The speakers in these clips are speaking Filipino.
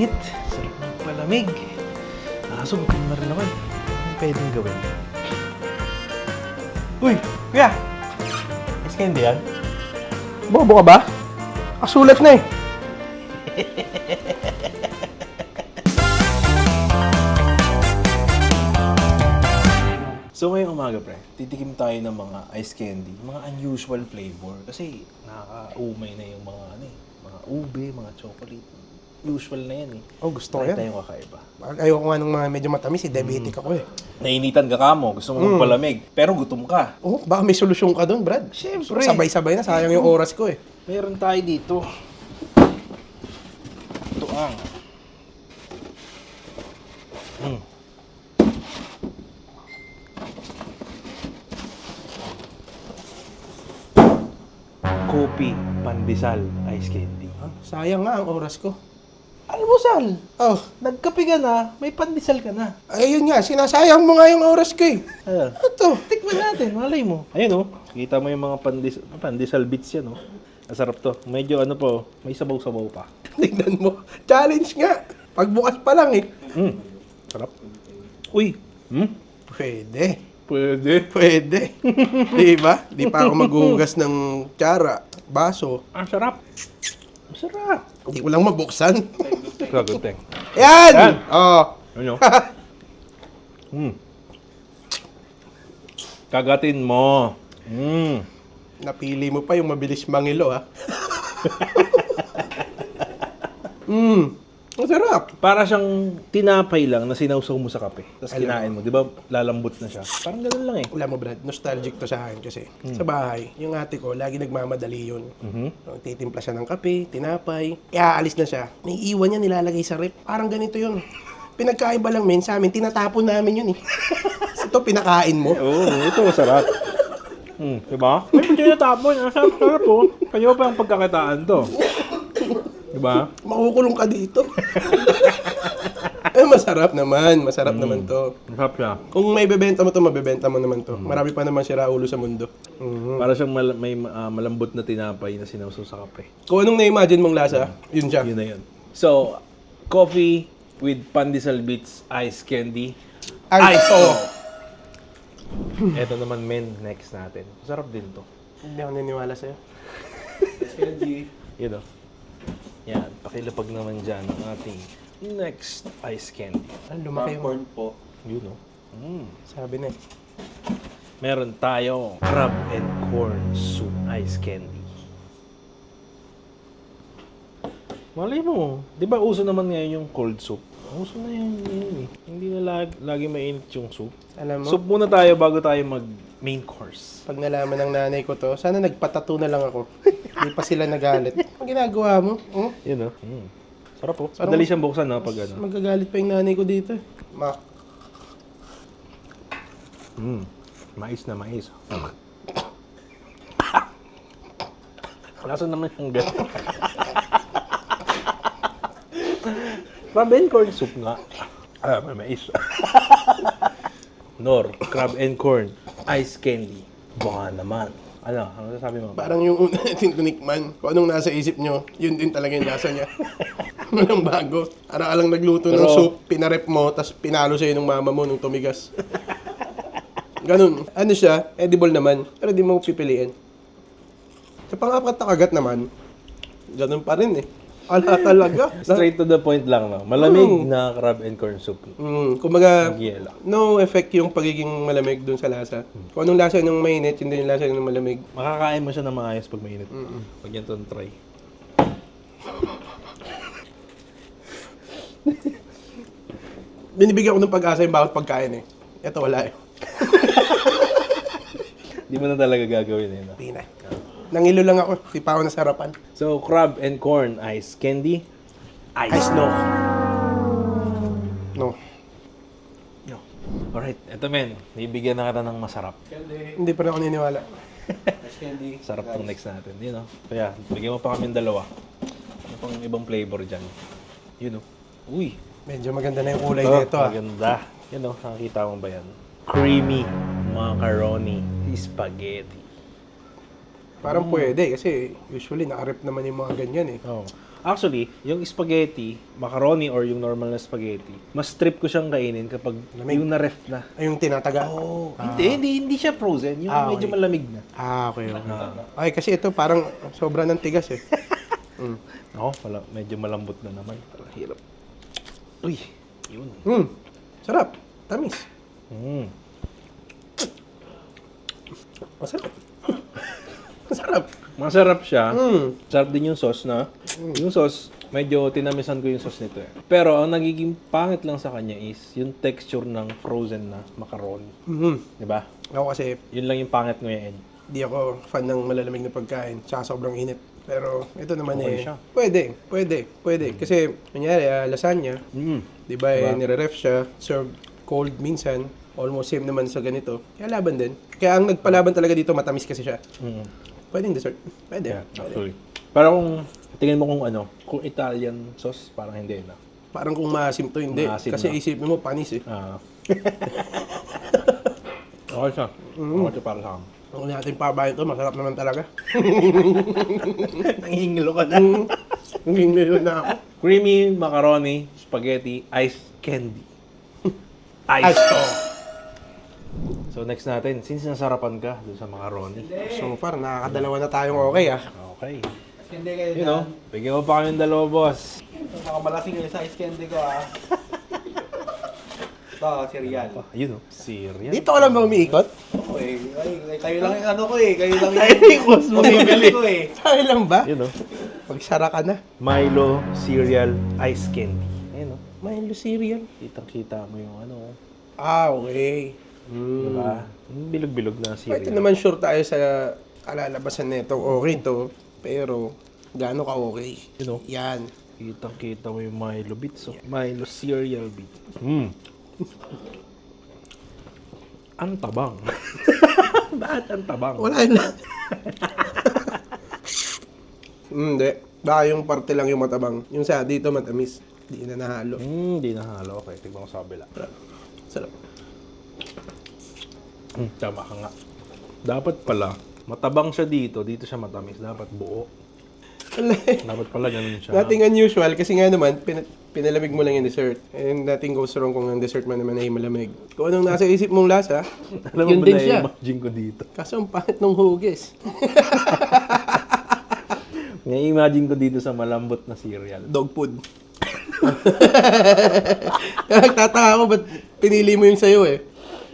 init. Sarap ng palamig. Kaso gutom na rin naman. Anong pwedeng gawin? Uy! Kuya! Ice candy yan? Bobo ka ba? Kasulat na eh. So ngayong umaga, pre, titikim tayo ng mga ice candy, mga unusual flavor. Kasi nakaka-umay na yung mga ano eh, mga ube, mga chocolate. Usual na yan eh. Oh, gusto ko yan. tayong kakaiba. Ayoko nga ng mga medyo matamis, eh. diabetic ako eh. Nainitan ka kamo, gusto mo magpalamig, pero gutom ka. Oh, baka may solusyon ka doon, Brad. Siyempre. Sabay-sabay na, sayang yung oras ko eh. Meron tayo dito. Ito ang. Mm. Kopi Pandesal Ice Candy. Ah, Sayang nga ang oras ko. Almusal! Oh, Nagkape ka na, may pandesal ka na. ayun nga, sinasayang mo nga yung oras ko eh. Ayan. Ito. Tikman natin, malay mo. Ayun oh, kita mo yung mga pandis pandesal bits yan oh. Masarap to. Medyo ano po, may sabaw-sabaw pa. Tingnan mo. Challenge nga. Pagbukas pa lang eh. Mm. Sarap. Uy. Hmm? Pwede. Pwede. Pwede. Di ba? Di pa ako maghugas ng tsara, baso. Ang sarap. Masarap. Hindi ko lang mabuksan. Gaganteng. Yan! Yan. Oh. Ano? Hmm. Kagatin mo. Hmm. Napili mo pa yung mabilis mangilo, ha? Mmm. Ang sarap. Para siyang tinapay lang na sinawsaw mo sa kape. Tapos Alam kinain mo. Di ba lalambot na siya? Parang ganun lang eh. Alam mo, Brad, nostalgic to sa akin kasi. Sa bahay, yung ate ko, lagi nagmamadali yun. Mhm. So, Titimpla siya ng kape, tinapay. Iaalis na siya. Naiiwan niya, nilalagay sa rep. Parang ganito yun. Pinagkaiba lang, men, sa amin, tinatapon namin yun eh. Ito, pinakain mo. Oo, ito masarap. Hmm, diba? May pwede natapon. Ang sarap-sarap po. Kayo pa ang pagkakitaan to. Diba? Makukulong ka dito. eh, masarap naman. Masarap naman to. Masarap siya. Kung may bebenta mo to, mabebenta mo naman to. Marami pa naman si Raulo sa mundo. Mhm. Para siyang mal- may ah, malambot na tinapay na sinawsaw sa kape. Kung anong na-imagine mong lasa, yun siya. Yun na yun. So, coffee with pandesal bits, ice candy. Ay, oh. Ito naman men, next natin. Masarap din to. Hindi ako naniniwala sa'yo. You know. Yan, pakilapag naman dyan ang ating next ice candy. Ang lumaki yung... po. You know. Mm. Sabi na eh. Meron tayo crab and corn soup ice candy. Malay mo, di ba uso naman ngayon yung cold soup? Uso na yun, yun eh. Hindi na lagi, lagi mainit yung soup. Alam mo, Soup muna tayo bago tayo mag main course. pag nalaman ng nanay ko to, sana nagpatato na lang ako. Hindi pa sila nagalit. Ang ginagawa mo? Oh, Yun know. Mm. Sarap po. Parang- Madali siyang buksan no, pag ano. magagalit pa yung nanay ko dito. eh. Ma, Mm. Mais na mais. Lasa naman yung gano'n. crab and corn soup nga. Ah, may mais. Nor, crab and corn, ice candy. Baka naman. Ano? Ano sabi mo? parang yung una natin tinikman. Kung anong nasa isip nyo, yun din talaga yung lasa niya. Walang bago. Ara lang nagluto ng Pero- soup, pinarep mo, tapos pinalo sa'yo ng mama mo nung tumigas. Ganun. Ano siya, edible naman, pero di mo pipiliin. Sa pang-apat na kagat naman, ganun pa rin eh. Ala talaga. Straight to the point lang, no? Malamig na crab and corn soup. Mm, kumbaga, Nagyela. no effect yung pagiging malamig dun sa lasa. Kung anong lasa ng mainit, yun din yung lasa ng malamig. Makakain mo siya ng maayos pag mainit. Pag yan to try. Binibigyan ko ng pag-asa yung bawat pagkain eh. Ito wala eh. Di mo na talaga gagawin eh, no? Hindi na. Nangilo lang ako, di pa ako nasarapan. So, crab and corn ice candy. Ice no. No. Yo. Alright, eto men. Bibigyan na kita ng masarap. Hindi pa rin ako niniwala. Sarap tong next natin. Yun know? Kaya, bigyan mo pa kami dalawa. Ano pang ibang flavor dyan? Yun know? Uy! Medyo maganda na yung kulay Oh, nito ah. Maganda. Yun know, nakakita mo ba yan? Creamy macaroni spaghetti. Parang pwede kasi usually nakarep naman yung mga ganyan eh. Oh. Actually, yung spaghetti, macaroni or yung normal na spaghetti, mas trip ko siyang kainin kapag yung na-ref na. Ay, yung tinataga. Oh, hindi, hindi, hindi siya frozen. Yung Ah, medyo okay. malamig na. Ah, okay, okay. Ay, kasi ito parang sobra ng tigas eh. mm. Ako, wala, medyo malambot na naman. Parang hirap. Uy, yun. Mm. Sarap. Tamis. Mm. Masarap. Masarap. Masarap siya. Mm. Sarap din yung sauce na. Yung sauce, medyo tinamisan ko yung sauce nito eh. Pero ang nagiging pangit lang sa kanya is yung texture ng frozen na macaroni. Mm. Di ba? Ako kasi, Yun lang yung pangit ngayon. di ako fan ng malalamig na pagkain. Tsaka sobrang init. Pero ito naman Okay eh, siya. pwede, pwede, pwede. Kasi, kunyari, ah, lasagna, Mm. di ba, eh, nire-ref siya, served cold minsan, almost same naman sa ganito. Kaya laban din. Kaya ang nagpalaban talaga dito, matamis kasi siya. Mm. Pwedeng dessert. Pwede. Yeah, actually. Pero kung tingin mo kung ano, kung Italian sauce, parang hindi na. Parang kung maasim to, hindi. Maasim kasi na. isipin mo, panis eh. Ah. okay siya. Okay siya para sa akin. Kung natin pabayan to, masarap naman talaga. Nangihingilo ka na. Ang hingi na ako. Creamy macaroni, spaghetti, ice candy. Ice. To. So next natin, since nasarapan ka doon sa macaroni. So far, nakakadalawa na tayong okay ah. Okay. Hindi kayo You know, bigyan mo pa kami ng dalawa, boss. Nakamalasing kayo sa ice candy ko ah. Ito, cereal. Ayun oh, cereal. Dito ka lang ba umiikot? Oo eh. Ay, ay, kayo lang yung ano ko eh. Kayo lang Ay, yung boss mo bibili ko eh. Sa akin lang ba? Yun oh. Pagsara ka na. Milo cereal ice candy. Ayun oh. Milo cereal. Kitang-kita mo yung ano, Ah, okay. Mm. diba? Yung Bilog-bilog na cereal. Pwede naman sure tayo sa kalalabasan nito. Okay to. Pero, gaano ka okay? You know, Yan. kitang-kita mo yung Milo bits. Oh. Milo cereal bits. Hmm. ang tabang. Bakit ang tabang? Wala na. Hmm, Hindi. Baka yung parte lang yung matabang. Yung sa dito matamis. Di na nahalo. Hmm, di nahalo. Okay, tignan ko sa kabila. Sarap. Hmm, tama ka nga. Dapat pala, matabang siya dito, dito siya matamis. Dapat buo. Dapat pala ganun siya. Nothing unusual kasi nga naman, pin- pinalamig mo lang yung dessert. And nothing goes wrong kung ang dessert mo naman ay malamig. Kung anong nasa isip mong lasa, Alam mo yun ba din siya. imagine ko dito? Kaso ang pangit ng hugis. Ngayon imagine ko dito sa malambot na cereal. Dog food. Nagtataka ako ba't pinili mo yung sayo eh.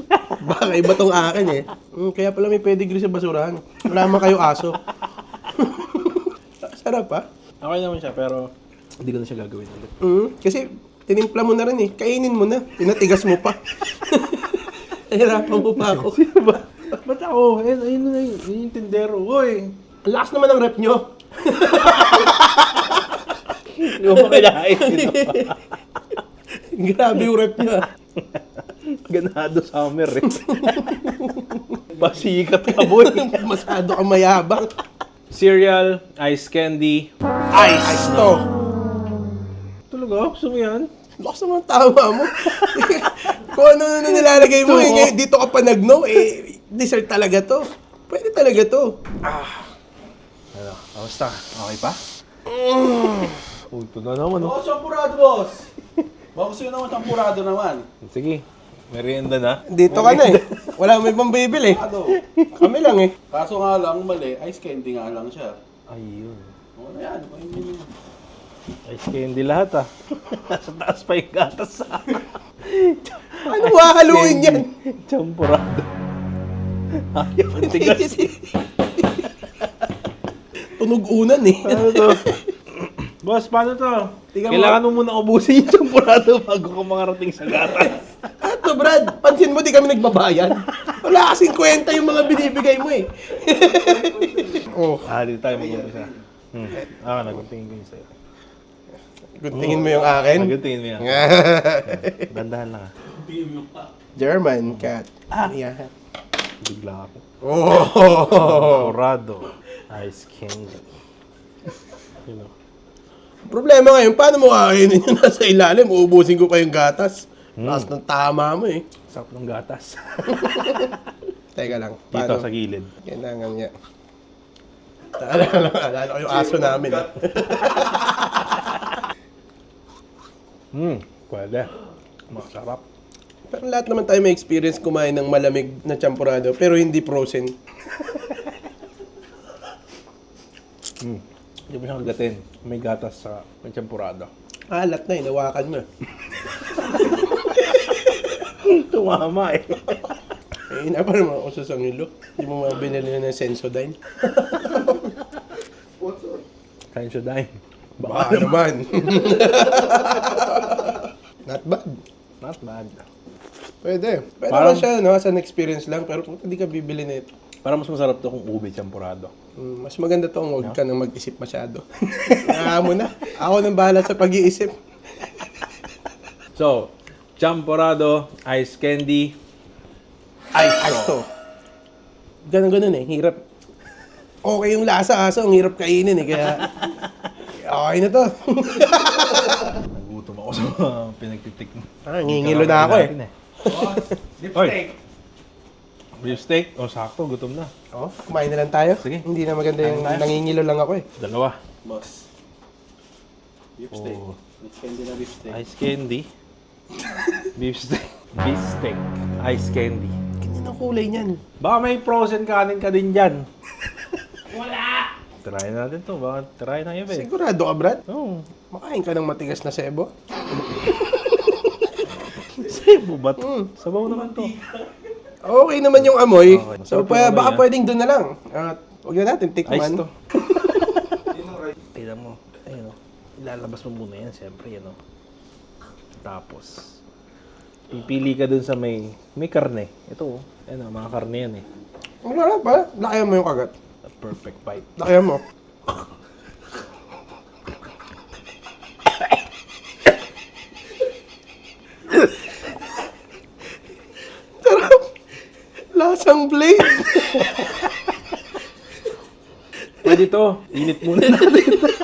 Baka iba tong akin eh. Mm, kaya pala may pedigree sa basurahan. Wala man kayo aso. Sarap ah. Okay naman siya, pero hindi ko na siya gagawin ulit. Mm, kasi tinimpla mo na rin eh. Kainin mo na. Pinatigas mo pa. Nahirapan mo pa ako. Ba? Ba't ako? Ayun, ayun na yun. Yun yung tindero. Uy! Ang lakas naman ng rep nyo. Hindi ko pa kinain. Grabe yung rep nyo ah. Ganado summer eh. Pasikat ka, boy. Masyado kang mayabang. Cereal, ice candy. Ice to. Talaga? Gusto mo yan? Lakas naman tama mo. Kung ano na nilalagay mo, eh, oh. ngayon, dito ka pa nag-no, eh, dessert talaga to. Pwede talaga to. Ano? Kamusta? Okay pa? Uy, ito na naman. Oh. Oh, champurado boss! Baka gusto nyo naman champurado naman. Sige, merienda na. Dito ka na eh. Wala may pambibili. Ano? Kami lang eh. Kaso nga lang, mali. Ice candy nga lang siya. Ayun. O na yan. nyo na. Ice candy lahat ah. Sa taas pa yung gatas ah. Ano hahaluin yan? Champurado. Ayaw, ang tigas. Tunog unan eh. Ano to? Boss, paano to? Tingnan mo. Kailangan mo muna ubusin yung champurado bago ka makarating sa gatas. Ato Brad, pansin mo di kami nagbabayad. Wala kasing kwenta yung mga binibigay mo eh. oh, ah, dito tayo mag-umpisa. Hmm. Ah, naguntingin ko yung sa'yo. guntingin mo yung akin. Naguntingin mo yan. Dandahan lang ah. German cat. Ah. Yan. Bigla ako. Oh. Champurado. Ice candy. You know. Problema ngayon, paano mo kakainin yung nasa ilalim? Uubusin ko pa yung gatas. Taas ng tama mo eh. Sarap ng gatas. Teka lang. Dito sa gilid. Kailangan niya. Alala, alala ko yung aso namin. ah. Hmm, pwede. Masarap. Pero lahat naman tayo may experience kumain ng malamig na champurado pero hindi frozen. Hindi mo siya kagatin. May gatas sa may champurado. Alat na, inawakan mo. Tumama eh. Eh, ina pa naman ako sa sangilo. Hindi mo mabinili na ng Sensodyne. Tensiodyne. Baka naman. Not bad. Not bad. Pwede. Pwede Parang- siya, no? As an experience lang. Pero kung hindi ka bibili nito, Para mas masarap to kung ube champurado. mm, mas maganda to kung huwag ka nang mag-isip masyado. Kaya mo na. Ako nang bahala sa pag-iisip. So, champurado, ice candy, Ice to. Ganun-ganun eh. Hirap. Okay yung lasa, aso. Ang hirap kainin eh. Kaya, okay na to. Nagutom ako sa mga pinagtitik mo. ah, ngingilo na ako eh. Oy. Beef steak? O, sakto. Gutom na. Oh, kumain na lang tayo. Sige. Hindi na maganda yung Kain tayo. nangingilo lang ako eh. Dalawa. Boss. Beef steak. Oh. Let's candy na beef steak. Ice candy. Beef steak. Beef steak. Ice candy. Ganyan ang kulay niyan. Baka may frozen kanin ka din dyan. Wala! Try natin to. Baka try na iba eh. Sigurado ka, Brad? Oo. Makain ka ng matigas na sebo? Sebo ba to? Sabaw naman to. Okay naman yung amoy. Okay. So, Masarap pa, yung amoy, baka ah. pwedeng doon na lang. At huwag na natin Ice tikman. to. Tignan mo. Ayun o. Ilalabas mo muna yan, siyempre. Yan o. Tapos, pipili ka dun sa may, may karne. Ito o. Ayun o, mga karne yan eh. Wala pa. Lakayan mo yung kagat. A perfect bite. Lakayan mo. Sarap. Lasang blade. Pwede to. Init muna natin.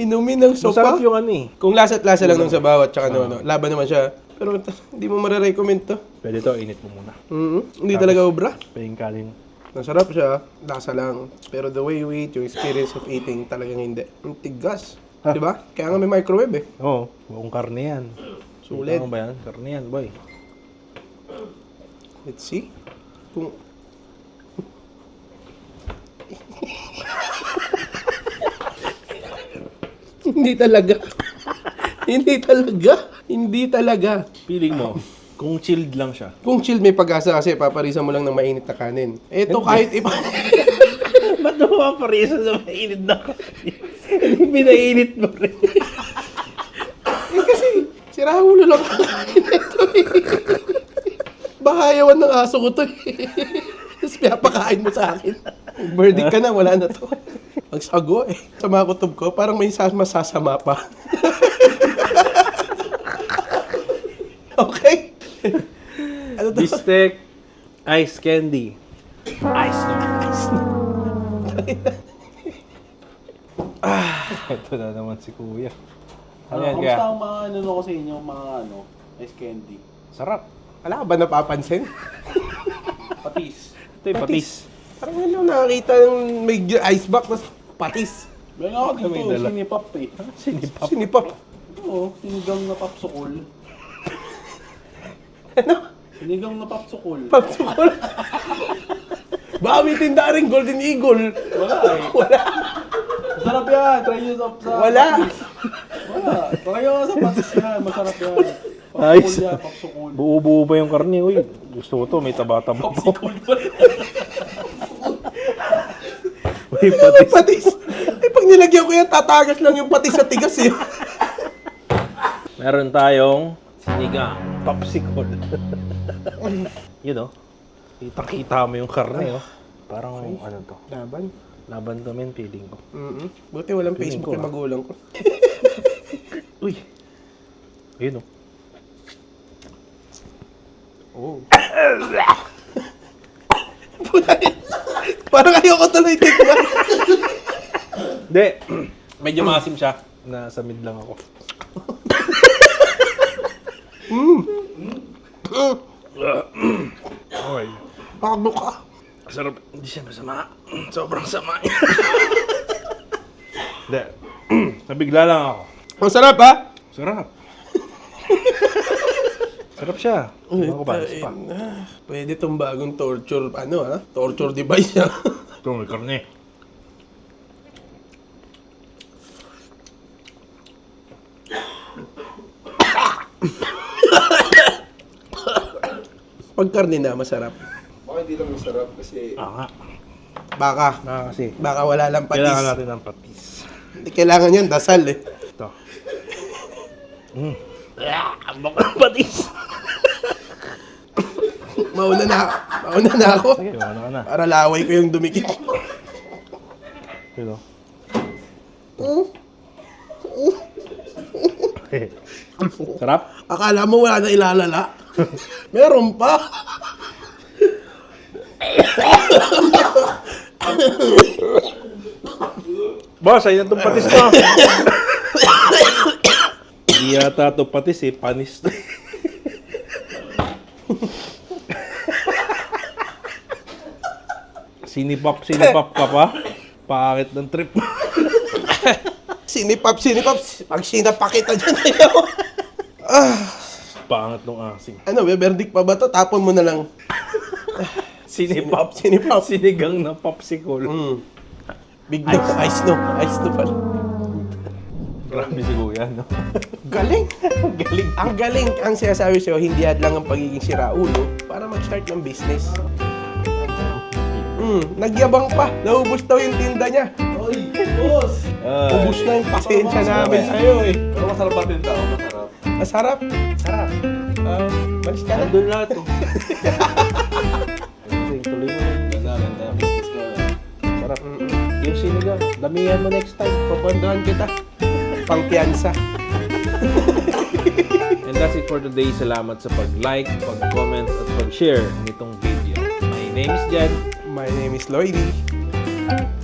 Inumin ng sopa. Masarap yung ano eh. Kung lasa't lasa lang nung sabaw at saka ano, ano, laban naman siya. Pero hindi mo marirecommend to. Pwede to, init mo muna. Mhm. Hindi talaga obra. Pwedeng kanin. Masarap siya, lasa lang. Pero the way you eat, yung experience of eating, talagang hindi. Ang tigas. Ah. Di ba? Kaya nga may microwave eh. Oo, buong karne yan. Sulit. Mo ba yan? Karne yan, boy. Let's see. Kung... Hindi talaga. Hindi talaga. Hindi talaga. Feeling mo, kung chilled lang siya. Kung chill may pag-asa kasi paparisan mo lang ng mainit na kanin. Ito kahit ipa... Ba't mo maparisa sa mainit na kanin? Pinainit mo rin. eh kasi, sira ulo lang kakain ito eh. Bahayawan ng aso ko to eh. Tapos pinapakain mo sa akin. Verdict ka na, wala na to. Ang sago eh. Sa mga kutob ko, parang may sas masasama pa. okay? ano to? Bistek, ice candy. Ice no. Ice no. ah, ito na naman si kuya. Ano, Ayan, kamusta kaya. ang mga ano ko sa inyo, mga ano, ice candy? Sarap. Wala ka ba napapansin? Patis. Ito yung patis. Parang lang nakakita ng may ice box na patis. Meron ako dito, May dala. sinipap eh. Sinipap. Sinipap. Oo, sinigang na popsukol. Ano? Sinigang na popsukol. Pagsukol. Baka may tinda rin Golden Eagle. Wala eh. Wala. Masarap yan. Try nyo sa, sa Wala. Wala. Try nyo sa patis yan. Masarap yan. Popsukol Ayos. yan, popsukol. Buo-buo pa yung karne. Uy, gusto ko to. May taba-taba po. Pa rin. Ano patis. patis? Eh, pag nilagyan ko yan, tatagas lang yung patis sa tigas eh. Meron tayong sinigang, popsicle. you know, kitang-kita mo yung karne, oh. Parang ano to, Laban. laban to men, feeling ko. Mm Buti walang Feeling Facebook yung ah. magulang ko. Uy! Ayun, oh. Oh. Puta Parang ayoko tuloy tignan. Hindi, medyo maasim siya. Nasa mid lang ako. Okay. Paano ka? Sarap. Hindi siya masama. Sobrang sama. Hindi. Nabigla lang ako. Ang sarap ha? Sarap. Sarap siya. Ano ko ba? Isa pa. Ah, Pwede tong bagong torture, ano ha? Torture device ha? Ito, may karne. Pag karne na, masarap. Baka hindi lang masarap kasi Ah, nga. Baka. Ah, kasi. Baka wala lang patis. Kailangan natin ng patis. Hindi kailangan yan, dasal eh. Ito. Mm. Ah, ang baka patis. Mauna na, mauna na ako. Sige, wala ka na. Para laway ko yung dumikit. Ito. Sarap? Akala mo wala na ilalala. Meron pa. Boss, ayun itong patis ko. Hindi yata ito patis eh, panis sinipap, sinipap ka pa? Pakit ng trip. Sinipap, sinipap. Pag sinapak kita dyan ayaw. ah, Pangit ng asing. ano, verdict pa ba to? Tapon mo na lang. Sinipap, Sinipap. Sinigang na popsicle. Mm. Big no. Ice no. Ice no pala. Grabe si Kuya, no? Galing. Galing. Ang galing. Ang sinasabi sa'yo, hindi lang ang pagiging siraulo para mag-start ng business. Mm, nagyabang pa. Naubos daw yung tinda niya. Oy, boss! Ubus na yung pasensya namin sa'yo eh. Pero masarap pa din tao, masarap. Masarap. Sarap. Ah, malis ka na. Nandun lahat eh. Ayun, Tuloy mo. Ganda, ganda. Business ka. Sarap. Yung sinigang, damihan mo next time. Papandahan kita. Pangpiyansa. And that's it for today. Salamat sa pag-like, pag-comment, at pag-share nitong video. My name is Jed. My name is Lloydie.